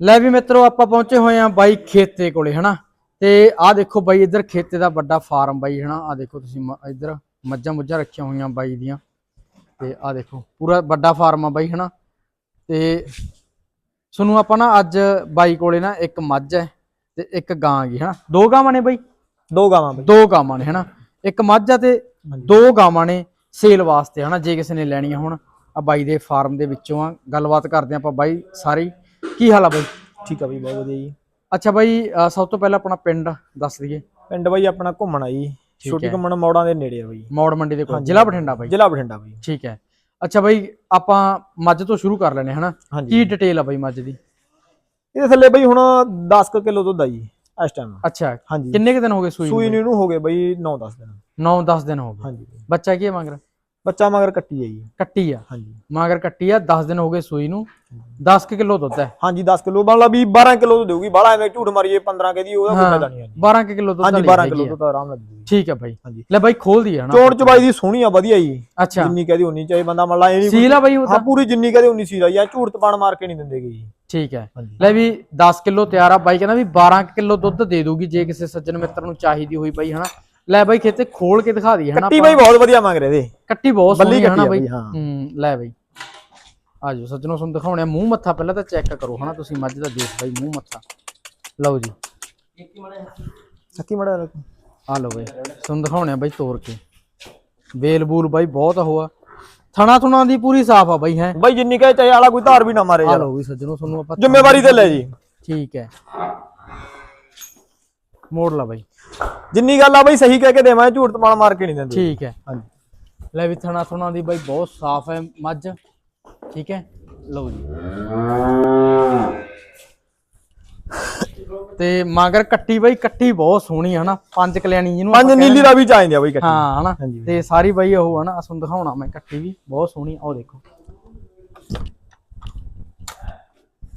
ਲੈ ਵੀ ਮਿੱਤਰੋ ਆਪਾਂ ਪਹੁੰਚੇ ਹੋਏ ਆ ਬਾਈ ਖੇਤੇ ਕੋਲੇ ਹਨਾ? ਤੇ ਆਹ ਦੇਖੋ ਬਾਈ ਇੱਧਰ ਖੇਤੇ ਦਾ ਵੱਡਾ ਫਾਰਮ ਬਾਈ ਹਨਾ? ਆਹ ਦੇਖੋ ਤੁਸੀਂ ਇੱਧਰ ਮੱਝਾਂ ਮੁੱਝਾਂ ਰੱਖੀਆਂ ਹੋਈਆਂ ਬਾਈ ਦੀਆਂ। ਤੇ ਆਹ ਦੇਖੋ ਪੂਰਾ ਵੱਡਾ ਫਾਰਮ ਆ ਬਾਈ ਹਨਾ? ਤੇ ਤੁਹਾਨੂੰ ਆਪਾਂ ਨਾ ਅੱਜ ਬਾਈ ਕੋਲੇ ਨਾ ਇੱਕ ਮੱਝ ਹੈ ਤੇ ਇੱਕ ਗਾਂ ਗਈ ਹਨਾ? ਦੋ ਗਾਵਾਂ ਨੇ ਬਾਈ? ਦੋ ਗਾਵਾਂ ਬਈ। ਦੋ ਗਾਵਾਂ ਨੇ ਹਨਾ? ਇੱਕ ਮੱਝ ਆ ਤੇ ਦੋ ਗਾਵਾਂ ਨੇ ਸੇਲ ਵਾਸਤੇ ਹਨਾ? ਜੇ ਕਿਸੇ ਨੇ ਲੈਣੀਆਂ ਹੁਣ ਆ ਬਾਈ ਦੇ ਫਾਰਮ ਦੇ ਵਿੱਚੋਂ ਆ। ਗੱਲਬਾਤ ਕਰਦੇ ਆਪਾਂ ਬਾਈ ਸਾਰੀ ਕੀ ਹਾਲ ਆ ਬਾਈ? ਠੀਕ ਆ ਬਈ ਬਹੁਤ ਵਧੀਆ ਜੀ। ਅੱਛਾ ਬਾਈ ਅਹ ਸਭ ਤੋਂ ਪਹਿਲਾਂ ਆਪਣਾ ਪਿੰਡ ਦੱਸ ਦਈਏ। ਪਿੰਡ ਬਈ ਆਪਣਾ ਘੁੰਮਣਾ ਜੀ। ਛੋਟੀ ਹੈ। ਘੁੰਮਣ ਮੋੜਾਂ ਦੇ ਨੇੜੇ ਆ ਬਈ। ਮੌੜ ਮੰਡੀ ਦੇ ਕੋਲ। ਜ਼ਿਲ੍ਹਾ ਬਠਿੰਡਾ ਬਾਈ। ਜ਼ਿਲ੍ਹਾ ਬਠਿੰਡਾ ਬਈ। ਠੀਕ ਹੈ। ਅੱਛਾ ਬਾਈ ਆਪਾਂ ਮੱਝ ਤੋਂ ਸ਼ੁਰੂ ਕਰ ਲੈਨੇ ਹਨਾ? ਹਾਂਜੀ। ਕੀ ਡਿਟੇਲ ਆ ਬਾਈ ਮੱਝ ਦੀ? ਇਹਦੇ ਥੱਲੇ ਬਈ ਹੁਣ 10 ਕਿਲੋ ਦੁੱਧ ਆ ਜੀ ਇਸ ਟਾਈਮ ਅੱਛਾ ਹਾਂਜੀ। ਕਿੰਨੇ ਕੁ ਦਿਨ ਹੋ ਗਏ ਸੂਈ ਸੂਈ ਨੂੰ ਇਹਨੂੰ ਹੋ ਗਏ ਬਈ 9-10 ਦਿਨ। 9-10 ਦਿਨ ਹੋ ਗਏ। ਹਾਂਜੀ। ਬੱਚਾ ਕੀ ਹੈ ਮਗਰ? ਬੱਚਾ ਮਗਰ ਕੱਟੀ ਆ ਜੀ ਕੱਟੀ ਆ? ਹਾਂਜੀ। ਮਗਰ ਕੱਟੀ ਆ 10 ਦਿਨ ਹੋ ਗਏ ਸੂਈ ਨੂੰ। 10 ਕਿਲੋ ਦੁੱਧ ਹੈ। ਹਾਂਜੀ 10 ਕਿਲੋ। ਬਣ ਲਾ ਵੀ 12 ਕਿਲੋ ਦੁੱਧ ਦੇਊਗੀ ਬਾਹਲਾ ਐਵੇਂ ਝੂਠ ਮਾਰੀਏ 15 ਕਹਦੀ ਉਹਦਾ ਕੋਈ ਫਾਇਦਾ ਨਹੀਂ ਹੈ 12 ਕਿਲੋ ਦੁੱਧ ਹਾਂਜੀ ਵਾਲੀ 12 ਹੈਗੀ ਕਿਲੋ। ਦੁੱਧ ਆਰਾਮ ਨਾਲ ਦੇਊਗੀ। ਠੀਕ ਹੈ ਬਾਈ। ਹਾਂਜੀ। ਲੈ ਬਾਈ ਖੋਲ ਦੀ ਹਨਾ ਚੋਣ ਚਬਾਈ ਦੀ ਸੋਹਣੀ ਆ ਵਧੀਆ ਜੀ। ਅੱਛਾ। ਜਿੰਨੀ ਕਹਦੀ ਉਨੀ ਚਾਹੇ ਬੰਦਾ ਮੰਨ ਲਾ ਇਹ ਨਹੀਂ ਸੀਲ ਆ ਬਾਈ ਉਹ ਹਾਂ ਤਾਂ ਪੂਰੀ ਜਿੰਨੀ ਕਹਦੇ ਉਨੀ ਸੀਲ ਆ। ਜਾਂ ਝੂਠ ਤਪਾਣ ਮਾਰ ਕੇ ਨਹੀਂ ਦਿੰਦੇਗੇ ਜੀ। ਠੀਕ ਹੈ। ਲੈ ਵੀ 10 ਕਿਲੋ ਤਿਆਰ ਆ। ਬਾਈ ਕਹਿੰਦਾ ਵੀ 12 ਕਿਲੋ ਦੁੱਧ ਦੇ ਦੂਗੀ ਜੇ ਕਿਸੇ ਸੱਜਣ ਮਿੱਤਰ ਨੂੰ ਚਾਹੀਦੀ ਹੋਈ ਬਾਈ ਹਨਾ। ਲੈ ਬਾਈ ਖੇਤੇ ਖੋਲ ਕੇ ਦਿਖਾ ਦੀ ਹਨਾ ਕੱਟੀ ਬਈ ਬਹੁਤ ਵਧੀਆ ਮੰਗ ਰਹੇ ਦੇ ਕੱਟੀ ਬਹੁਤ ਬੱਲੀ ਸੋਹਣੀ ਹਨਾ ਆ ਬਾਈ। ਹਾਂ। ਲੈ ਬਾਈ। ਆਜੋ ਸੱਜਣੋ ਤੁਹਾਨੂੰ ਦਿਖਾਉਣੇ ਆ ਮੂੰਹ ਮੱਥਾ ਪਹਿਲਾਂ ਤਾਂ ਚੈੱਕ ਕਰੋ ਹਨਾ ਤੁਸੀਂ ਮੱਝ ਦਾ ਦੇਖ ਬਾਈ ਮੂੰਹ ਮੱਥਾ। ਲਓ ਜੀ। ਸੱਕੀ ਮੜਾ ਆ ਲਓ ਬਾਈ ਤੁਹਾਨੂੰ ਦਿਖਾਉਣੇ ਆ ਬਾਈ ਤੋੜ ਕੇ। ਵੇਲ ਬੂਲ ਬਾਈ ਬਹੁਤ ਉਹ ਆ। ਥਣਾ ਥੁਣਾ ਦੀ ਪੂਰੀ ਸਾਫ਼ ਆ ਬਾਈ ਹੈ। ਬਈ ਜਿੰਨੀ ਕਹੇ ਚਾਹੇ ਵਾਲਾ ਕੋਈ ਧਾਰ ਵੀ ਨਾ ਮਾਰੇ ਆ ਯਾਰ। ਲਓ ਵੀ ਸੱਜਣੋ ਤੁਹਾਨੂੰ ਆਪਾਂ ਜ਼ਿੰਮੇਵਾਰੀ ਤੇ ਲੈ ਜੀ। ਠੀਕ ਹੈ। ਮੋੜ ਲਾ ਬਾਈ। ਜਿੰਨੀ ਗੱਲ ਆ ਬਈ ਸਹੀ ਕਹਿ ਕੇ ਦੇਵਾਂ ਝੂਠ ਤਪਾਣ ਮਾਰ ਕੇ ਨਹੀਂ ਦਿੰਦੇ। ਠੀਕ ਹੈ। ਹਾਂਜੀ। ਲੈ ਵੀ ਥਣਾ ਥੁਣਾ ਦੀ ਬਾਈ ਬਹੁਤ ਸਾਫ਼ ਹੈ ਮੱਝ। ਠੀਕ ਹੈ? ਲਓ ਜੀ। ਤੇ ਮਗਰ ਕੱਟੀ ਬਾਈ ਕੱਟੀ ਬਹੁਤ ਸੋਹਣੀ ਹੈ ਹਨਾ। ਪੰਜ ਕਲਿਆਣੀ ਜਿਹਨੂੰ ਪੰਜ ਨੀਲੀ ਦਾ ਵੀ ਚਾਹੀਦੀ ਆ ਬਈ ਕੱਟੀ। ਹਾਂ ਹਨਾ। ਤੇ ਸਾਰੀ ਬਾਈ ਉਹ ਹਨਾ ਤੁਹਾਨੂੰ ਦਿਖਾਉਣਾ ਮੈਂ ਕੱਟੀ ਵੀ। ਬਹੁਤ ਸੋਹਣੀ ਆ ਉਹ ਦੇਖੋ।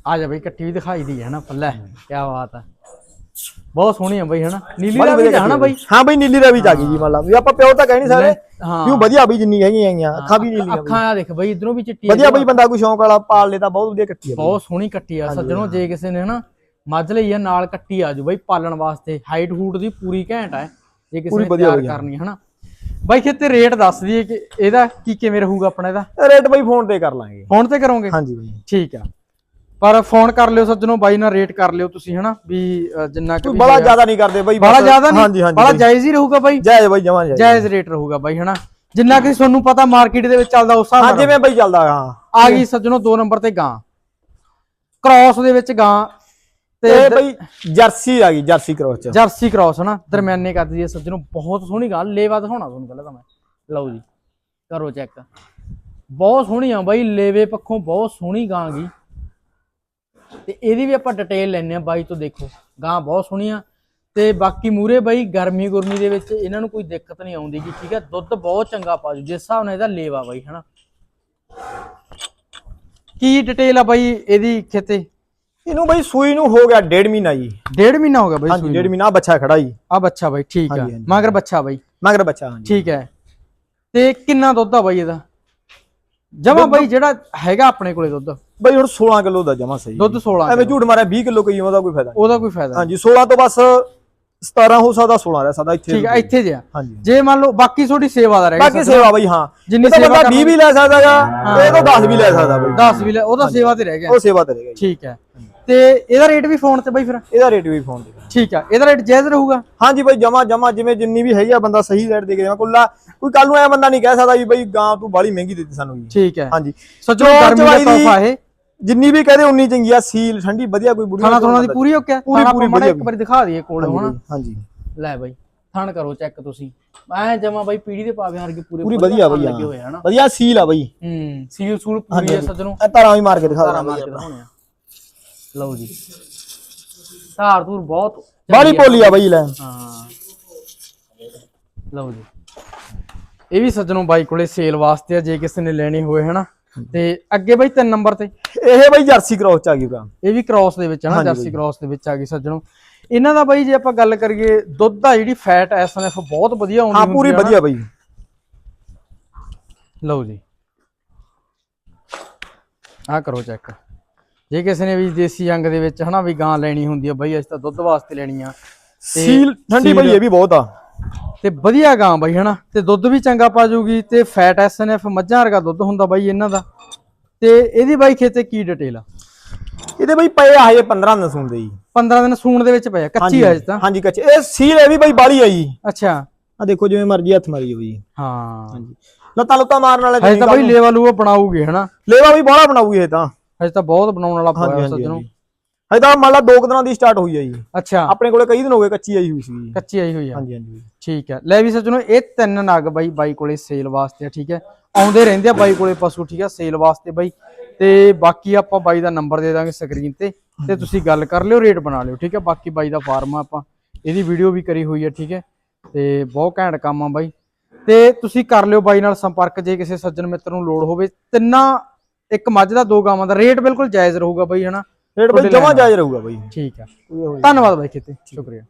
ਆ ਜਾ ਬਾਈ ਕੱਟੀ ਵੀ ਦਿਖਾਈ ਦੀ ਹੈ ਨਾ ਪੱਲੇ। ਕੀ ਬਾਤ ਹੈ ਬਹੁਤ ਸੋਹਣੀ ਆ ਬਾਈ ਹਨਾ? ਨੀਲੀ ਦਾ ਵੀ ਹਨਾ ਬਾਈ? ਹਾਂ ਬਈ ਨੀਲੀ ਦਾ ਵੀ ਜਾ ਗਈ ਜੀ ਮੰਨ ਲਾ। ਵੀ ਆਪਾਂ ਪਿਓ ਤਾਂ ਕਹਿ ਨਹੀਂ ਸਕਦੇ ਹਾਂ। ਕਿਉਂ ਵਧੀਆ ਬਈ ਜਿੰਨੀ ਹੈਗੀਆਂ ਹੈਗੀਆਂ ਅੱਖਾਂ ਵੀ ਨੀਲੀਆਂ ਬਈ। ਅੱਖਾਂ ਆ ਦੇਖ ਬਾਈ ਇਧਰੋਂ ਵੀ ਚਿੱਟੀ ਆ, ਵਧੀਆ ਬਈ ਬੰਦਾ ਕੋਈ ਸ਼ੌਂਕ ਵਾਲਾ ਪਾਲ ਲੇ ਤਾਂ ਬਹੁਤ ਵਧੀਆ ਕੱਟੀ ਆ ਬਈ। ਬਹੁਤ ਸੋਹਣੀ ਕੱਟੀ ਆ। ਸੱਜਣੋ ਜੇ ਕਿਸੇ ਨੇ ਹਨਾ ਮੱਝ ਲਈ ਆ ਨਾਲ ਕੱਟੀ ਆ ਜੂ ਬਾਈ ਪਾਲਣ ਵਾਸਤੇ। ਹਾਈਟ ਹੂਟ ਦੀ ਪੂਰੀ ਘੈਂਟ ਹੈ ਜੇ ਕਿਸੇ ਪੂਰੀ ਨੇ ਵਧੀਆ ਤਿਆਰ ਹੋਈ ਆ। ਕਰਨੀ ਹੈ ਹਨਾ। ਬਾਈ ਖੇਤੇ ਰੇਟ ਦੱਸ ਦਈਏ ਕਿ ਇਹਦਾ ਕੀ ਕਿਵੇਂ ਰਹੂਗਾ ਆਪਣਾ ਇਹਦਾ? ਰੇਟ ਬਈ ਫੋਨ ਤੇ ਕਰ ਲਾਂਗੇ। ਫੋਨ ਤੇ ਕਰੋਗੇ? ਹਾਂਜੀ ਬਈ। ਠੀਕ ਆ। ਪਰ ਫੋਨ ਕਰ ਲਿਓ ਸੱਜਣੋ ਬਾਈ ਨਾਲ ਰੇਟ ਕਰ ਲਿਓ ਤੁਸੀਂ ਹਨਾ? ਵੀ ਜਿੰਨਾ ਕਿ ਬੜਾ ਜ਼ਿਆਦਾ ਨਹੀਂ ਕਰਦੇ ਬਈ ਬੜਾ ਜ਼ਿਆਦਾ ਨਹੀਂ? ਹਾਂਜੀ ਹਾਂਜੀ ਬੜਾ। ਜਾਇਜ਼ ਹੀ ਰਹੂਗਾ ਬਾਈ? ਜਾਇਜ਼ ਬਈ ਜਮਾਂ ਜਾਇਜ਼। ਜਾਇਜ਼ ਰੇਟ ਰਹੂਗਾ ਬਾਈ ਹਨਾ? ਜਿੰਨਾ ਕਿ ਤੁਹਾਨੂੰ ਪਤਾ ਮਾਰਕੀਟ ਦੇ ਵਿੱਚ ਚੱਲਦਾ ਉਸ ਹਾਂ ਜਿਵੇਂ ਬਈ ਚੱਲਦਾ ਹਾਂ। ਆ ਗਈ ਸੱਜਣੋ 2 ਨੰਬਰ ਤੇ ਗਾਂ। ਕ੍ਰਾਸ ਦੇ ਵਿੱਚ ਗਾਂ ਤੇ ਬਈ ਜਰਸੀ ਆ ਗਈ ਜਰਸੀ ਕਰੋਸ ਚ। ਜਰਸੀ ਕ੍ਰਾਸ ਹਨਾ? ਦਰਮਿਆਨੇ ਕਰਦੀ ਹੈ ਸੱਜਣੋ ਬਹੁਤ ਸੋਹਣੀ ਗਾਂ। ਲੇਵਾ ਦਿਖਾਉਣਾ ਤੁਹਾਨੂੰ ਪਹਿਲਾਂ ਤਾਂ ਮੈਂ। ਲਓ ਜੀ ਕਰੋ ਚੈੱਕ ਬਹੁਤ ਸੋਹਣੀ ਆ ਬਾਈ ਲੇਵੇ ਪੱਖੋਂ ਬਹੁਤ ਸੋਹਣੀ ਗਾਂ ਗਈ ਤੇ ਇਹਦੀ ਵੀ ਆਪਾਂ ਡਿਟੇਲ ਲੈਣੇ ਆ ਬਾਈ ਤੋਂ ਦੇਖੋ। ਗਾਂ ਬਹੁਤ ਸੋਹਣੀ ਆ। ਤੇ ਬਾਕੀ ਮੂਰੇ ਬਾਈ ਗਰਮੀ ਗੁਰਮੀ ਦੇ ਵਿੱਚ ਇਹਨਾਂ ਨੂੰ ਕੋਈ ਦਿੱਕਤ ਨਹੀਂ ਆਉਂਦੀ ਗੀ ਠੀਕ ਹੈ ਦੁੱਧ ਬਹੁਤ ਚੰਗਾ ਪਾਜੂ ਜਿਸ ਹਿਸਾਬ ਨਾਲ ਇਹਦਾ ਲੇਵਾ ਬਾਈ ਹਨਾ? ਕੀ ਡਿਟੇਲ ਆ ਬਾਈ ਇਹਦੀ ਖੇਤੇ? ਇਹਨੂੰ ਬਈ ਸੂਈ ਨੂੰ ਹੋ ਗਿਆ ਡੇਢ ਮਹੀਨਾ ਜੀ। ਡੇਢ ਮਹੀਨਾ ਹੋ ਗਿਆ ਬਾਈ ਹਾਂਜੀ ਡੇਢ ਮਹੀਨਾ ਆਹ ਬੱਚਾ ਖੜਾ ਜੀ। ਆ ਬੱਚਾ ਬਾਈ ਠੀਕ ਆ। ਮਗਰ ਬੱਚਾ ਬਾਈ। ਮਗਰ ਬੱਚਾ ਹਾਂਜੀ। ਠੀਕ ਹੈ। ਤੇ ਕਿੰਨਾ ਦੁੱਧ ਆ ਬਾਈ ਇਹਦਾ? ਜਮਾ ਬਾਈ ਜਿਹੜਾ ਹੈਗਾ ਆਪਣੇ ਕੋਲੇ ਦੁੱਧ। ਬਈ ਹੁਣ 16 ਕਿਲੋ ਦਾ ਜਮਾ ਸਹੀ। ਦੁੱਧ 16 ਐਵੇਂ ਝੂਠ ਮਾਰਿਆ 20 ਕਿਲੋ ਕਹੀ ਉਹਦਾ ਕੋਈ ਫਾਇਦਾ ਉਹਦਾ ਕੋਈ ਫਾਇਦਾ ਹਾਂਜੀ 16 ਤੋਂ ਬਸ 17 ਹੋ ਸਕਦਾ 16 ਰਹਿ ਸਕਦਾ ਇੱਥੇ ਠੀਕ ਹੈ ਇੱਥੇ ਜਿਆ ਹਾਂਜੀ। ਜੇ ਮੰਨ ਲਓ ਬਾਕੀ ਤੁਹਾਡੀ ਸੇਵਾ ਦਾ ਰਹਿ ਬਾਕੀ ਗਿਆ ਸੇਵਾ ਬਈ ਹਾਂ। ਜਿੰਨੀ ਸੇਵਾ ਬੰਦਾ 20 ਵੀ ਲੈ ਸਕਦਾਗਾ ਇਹ ਤਾਂ 10 ਵੀ ਲੈ ਸਕਦਾ ਬਈ। 10 ਵੀ ਲੈ ਉਹਦਾ ਸੇਵਾ ਤੇ ਰਹਿ ਗਿਆ। ਉਹ ਸੇਵਾ ਤੇ ਰਹੇਗਾ ਜੀ। ਠੀਕ ਹੈ। ਤੇ ਇਹਦਾ ਰੇਟ ਵੀ ਫੋਨ ਤੇ ਬਾਈ ਫਿਰ? ਇਹਦਾ ਰੇਟ ਵੀ ਫੋਨ ਤੇ ਠੀਕ ਹੈ ਇਹਦਾ ਰੇਟ ਜਾਇਜ਼ ਰਹੂਗਾ? ਹਾਂਜੀ ਬਈ ਜਮਾ ਜਮਾ ਜਿਵੇਂ ਜਿੰਨੀ ਵੀ ਹੈਗੀ ਆ ਬੰਦਾ ਸਹੀ ਰੇਟ ਦੇ ਕੇ ਦੇਵਾਂ। ਕੁੱਲਾ ਕੋਈ ਕੱਲ ਨੂੰ ਐ ਬੰਦਾ ਨਹੀਂ ਕਹਿ ਸਕਦਾ ਜੀ ਬਈ ਗਾਂ ਤੂੰ ਬਾਲੀ ਮਹਿੰਗੀ ਦਿੱਤੀ ਸਾਨੂੰ ਜੀ। ਠੀਕ ਹੈ। ਹਾਂਜੀ। ਸੱਜੋ ਗਰਮੀ ਦਾ ਤੋਹਫਾ ਇਹ। ਜਿੰਨੀ ਵੀ ਕਹਦੇ ਉਨੀ ਚੰਗੀ ਆ। ਸੀਲ ਠੰਡੀ ਵਧੀਆ ਕੋਈ ਬੁੜੀ ਖਾਣਾ ਥੋਣਾ ਦੀ ਪੂਰੀ ਗਿਆ ਪੂਰੀ- ਪੂਰੀ ਵਧੀਆ ਇੱਕ ਵਾਰੀ ਦਿਖਾ ਦਈਏ ਕੋਲ ਹੁਣ। ਹਾਂਜੀ। ਲੈ ਬਾਈ ਥਣ ਕਰੋ ਚੈੱਕ ਤੁਸੀਂ। ਐ ਜਮਾ ਬਾਈ ਪੀੜੀ ਦੇ ਪਾਵੇ ਹਰ ਕੇ ਪੂਰੇ ਪੂਰੀ ਵਧੀਆ ਬਈ ਲੱਗੇ ਹੋਏ ਆ ਹਨਾ ਵਧੀਆ ਸੀਲ ਆ ਬਈ। ਹੂੰ ਸੀਲ ਸੂਲ ਪੂਰੀ ਹੈ ਸੱਜਣੋ। ਇਹ ਤਾਰਾਂ ਵੀ ਮਾਰ ਕੇ ਦਿਖਾ ਦਾਂ ਮਾਰ ਕੇ ਦਿਖਾਉਣੇ ਆ। ਲਓ ਜੀ। ਧਾਰ ਧੂਰ ਬਹੁਤ ਬਾਲੀ ਪੋਲੀ ਆ। ਬਈ ਲੈ ਹਾਂ। ਲਓ ਜੀ। ਇਹ ਵੀ ਸੱਜਣੋ ਬਾਈ ਕੋਲੇ ਸੇਲ ਵਾਸਤੇ ਆ ਜੇ ਕਿਸੇ ਨੇ ਲੈਣੀ ਹੋਵੇ ਹਨਾ। ਤੇ ਅੱਗੇ ਬਾਈ ਤਿੰਨ ਨੰਬਰ ਤੇ। ਇਹ ਬਈ ਜਰਸੀ ਕ੍ਰੋਸ ਚ ਆ ਗਈ ਗਾ ਇਹ ਵੀ ਕ੍ਰਾਸ ਦੇ ਵਿੱਚ ਹੈ ਨਾ ਹਾਂਜੀ ਜਰਸੀ ਕ੍ਰਾਸ ਦੇ ਵਿੱਚ ਆ ਗਈ ਸੱਜਣੋ। ਇਹਨਾਂ ਦਾ ਬਾਈ ਜੇ ਆਪਾਂ ਗੱਲ ਕਰੀਏ ਦੁੱਧ ਦਾ ਜਿਹੜੀ ਫੈਟ ਐਸਐਨਐਫ ਬਹੁਤ ਵਧੀਆ ਆਉਂਦੀ ਹਾਂ ਪੂਰੀ। ਵਧੀਆ ਬਈ। ਲਓ ਜੀ। ਆ ਕਰੋ ਚੈੱਕ ਜੇ ਕਿਸੇ ਨੇ ਵੀ ਦੇਸੀ ਅੰਗ ਦੇ ਵਿੱਚ ਹਨਾ ਵੀ ਗਾਂ ਲੈਣੀ ਹੁੰਦੀ ਆ ਬਈ ਅਸੀਂ ਤਾਂ ਦੁੱਧ ਵਾਸਤੇ ਲੈਣੀ ਆ ਤੇ ਸੀਲ ਠੰਡੀ ਬਈ ਇਹ ਵੀ ਬਹੁਤ ਆ। ਤੇ ਵਧੀਆ ਗਾਂ ਬਈ ਹਨਾ ਤੇ ਦੁੱਧ ਵੀ ਚੰਗਾ ਪਾ ਜੂਗੀ ਤੇ ਫੈਟ ਐਸਐਨਐਫ ਮੱਝਾਂ ਵਰਗਾ ਦੁੱਧ ਹੁੰਦਾ ਬਈ ਇਹਨਾਂ ਦਾ ਤੇ ਇਹਦੀ ਬਾਈ ਖੇਤੇ ਕੀ ਡਿਟੇਲ ਆ? ਇਹਦੇ ਬਈ ਪਏ ਆ ਹਜੇ 15 ਦਿਨ ਸੁਣਦੇ ਜੀ। 15 ਦਿਨ ਸੂਣ ਦੇ ਵਿੱਚ ਪਿਆ ਕੱਚੀ ਆ ਅਜੇ ਤਾਂ। ਹਾਂਜੀ ਕੱਚੀ। ਇਹ ਸੀਲ ਇਹ ਵੀ ਬਈ ਬਾਲੀ ਆ ਜੀ। ਅੱਛਾ। ਆ ਦੇਖੋ ਜਿਵੇਂ ਮਰਜ਼ੀ ਹੱਥ ਮਾਰੀ ਹੋਈ ਜੀ। ਹਾਂ। ਹਾਂਜੀ। ਲੱਤਾਂ ਲੁੱਤਾਂ ਮਾਰਨ ਵਾਲੇ ਹਜੇ ਤਾਂ ਬਈ ਲੇਵਾ ਲੂਆ ਬਣਾਉਗੇ ਹਨਾ। ਲੇਵਾ ਵੀ ਬੋਲਾ ਬਣਾਊਗੀ ਇਹ ਤਾਂ। ਹਜੇ ਤਾਂ ਬਹੁਤ ਬਣਾਉਣ ਵਾਲਾ ਪਾਇਆ ਸੱਜਣੋ। ਹਾਂਜੀ। ਤਾਂ ਮੰਨ ਲਾ ਦੋ ਕੁ ਦਿਨਾਂ ਦੀ ਸਟਾਰਟ ਹੋਈ ਆ ਜੀ। ਅੱਛਾ। ਆਪਣੇ ਕੋਲੇ ਕਈ ਦਿਨ ਹੋ ਗਏ ਕੱਚੀ ਆਈ ਹੋਈ ਸੀ ਕੱਚੀ ਆਈ ਹੋਈ ਆ। ਹਾਂਜੀ ਹਾਂਜੀ। ਠੀਕ ਹੈ ਲੈ ਵੀ ਸੱਜਣੋ ਇਹ ਤਿੰਨ ਨਗ ਬਾਈ ਬਾਈ ਕੋਲੇ ਸੇਲ ਵਾਸਤੇ ਆ ਠੀਕ ਹੈ ਆਉਂਦੇ ਰਹਿੰਦੇ ਆ ਬਾਈ ਕੋਲੇ ਪਸ਼ੂ ਠੀਕ ਹੈ ਸੇਲ ਵਾਸਤੇ ਬਾਈ। ਤੇ ਬਾਕੀ ਆਪਾਂ ਬਾਈ ਦਾ ਨੰਬਰ ਦੇ ਦਾਂਗੇ ਸਕਰੀਨ ਤੇ ਤੇ ਤੁਸੀਂ ਗੱਲ ਕਰ ਲਿਓ ਰੇਟ ਬਣਾ ਲਿਓ ਠੀਕ ਹੈ ਬਾਕੀ ਬਾਈ ਦਾ ਫਾਰਮ ਆ ਆਪਾਂ। ਇਹਦੀ ਵੀਡੀਓ ਵੀ ਕਰੀ ਹੋਈ ਹੈ ਠੀਕ ਹੈ ਤੇ ਬਹੁਤ ਘੈਂਟ ਕੰਮ ਆ ਬਾਈ। ਤੇ ਤੁਸੀਂ ਕਰ ਲਿਓ ਬਾਈ ਨਾਲ ਸੰਪਰਕ ਜੇ ਕਿਸੇ ਸੱਜਣ ਮਿੱਤਰ ਨੂੰ ਲੋੜ ਹੋਵੇ। ਤਿੰਨਾਂ ਇੱਕ ਮੱਝ ਦਾ ਦੋ ਗਾਵਾਂ ਦਾ ਰੇਟ ਬਿਲਕੁਲ ਜਾਇਜ਼ ਰਹੂਗਾ ਬਾਈ ਹਨਾ? ਰੇਟ ਬਈ ਜਮਾ ਜਾਇਜ਼ ਰਹੂਗਾ ਬਈ। ਠੀਕ ਕੋਈ ਉਹ ਧੰਨਵਾਦ ਬਾਈ ਕਿਤੇ ਸ਼ੁਕਰੀਆ।